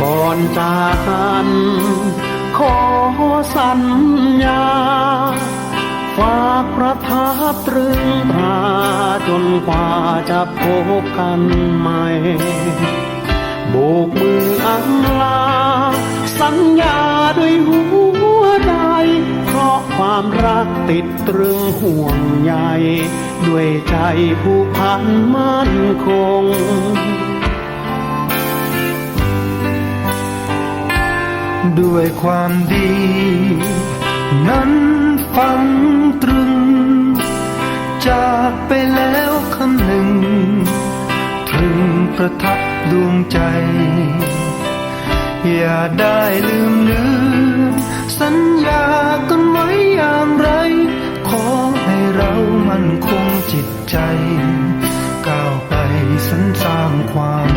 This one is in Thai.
ก่อนจากกันขอสัญญา ฝากประทับตรึงพาจนกว่าจะพบกันใหม่โบกมืออันลา สัญญาด้วยหัวใจ เพราะความรักติดตรึงห่วงใยด้วยใจผูกพันมั่นคง ด้วยความดี นั้นฝังตรึง จากไปแล้วคำหนึ่ง ถึงประทับดวงใจ อย่าได้ลืมเลือนสัญญากันไว้อย่างไร ขอให้เรามันคงจิตใจ ก้าวไปสรรสร้างความ